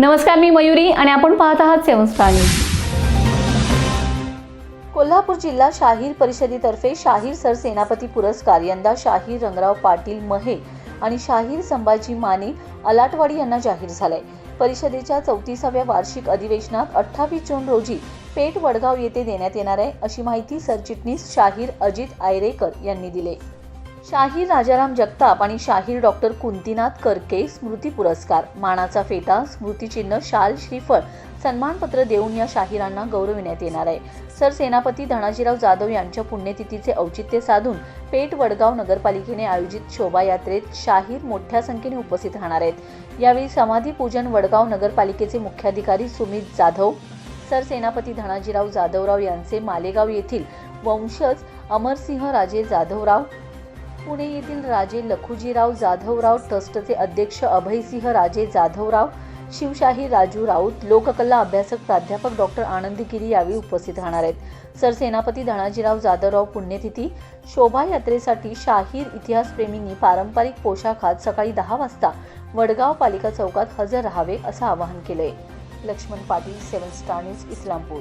नमस्कार मी मयुरी आणि आपण पाहत आहात सेवन स्टार न्यूज. कोल्हापूर जिल्हा शाहीर परिषदेतर्फे शाहीर सरसेनापती पुरस्कार यंदा शाहीर रंगराव पाटील महे आणि शाहीर संभाजी माने अलाटवाडी यांना जाहीर झालाय. परिषदेच्या चौतीसाव्या वार्षिक अधिवेशनात अठ्ठावीस जून रोजी पेठ वडगाव येथे देण्यात येणार आहे अशी माहिती सरचिटणीस शाहीर अजित आयरेकर यांनी दिले. शाहीर राजाराम जगताप आणि शाहीर डॉक्टर कुंतीनाथ करके स्मृती पुरस्कार. मानाचा फेटा स्मृतिचिन्ह शाल श्रीफळ सन्मानपत्र देऊन या शाहिरांना गौरविण्यात येणार आहे. सरसेनापती धनाजीराव जाधव यांच्या पुण्यतिथीचे औचित्य साधून पेठ वडगाव नगरपालिकेने आयोजित शोभायात्रेत शाहीर मोठ्या संख्येने उपस्थित राहणार आहेत. यावेळी समाधी पूजन वडगाव नगरपालिकेचे मुख्याधिकारी सुमित जाधव सरसेनापती धनाजीराव जाधवराव यांचे मालेगाव येथील वंशज अमरसिंह राजे जाधवराव पुणे येथील राजे लखुजीराव जाधवराव ट्रस्टचे अध्यक्ष अभयसिंह राजे जाधवराव शिवशाही राजू राऊत लोककला अभ्यासक प्राध्यापक डॉक्टर आनंदी गिरी यावेळी उपस्थित राहणार आहेत. सरसेनापती धनाजीराव जाधवराव पुण्यतिथी शोभायात्रेसाठी शाहीर इतिहासप्रेमींनी पारंपरिक पोशाखात सकाळी दहा वाजता वडगाव पालिका चौकात हजर राहावे असं आवाहन केलंय. Laxman Patil seven star news Islampur.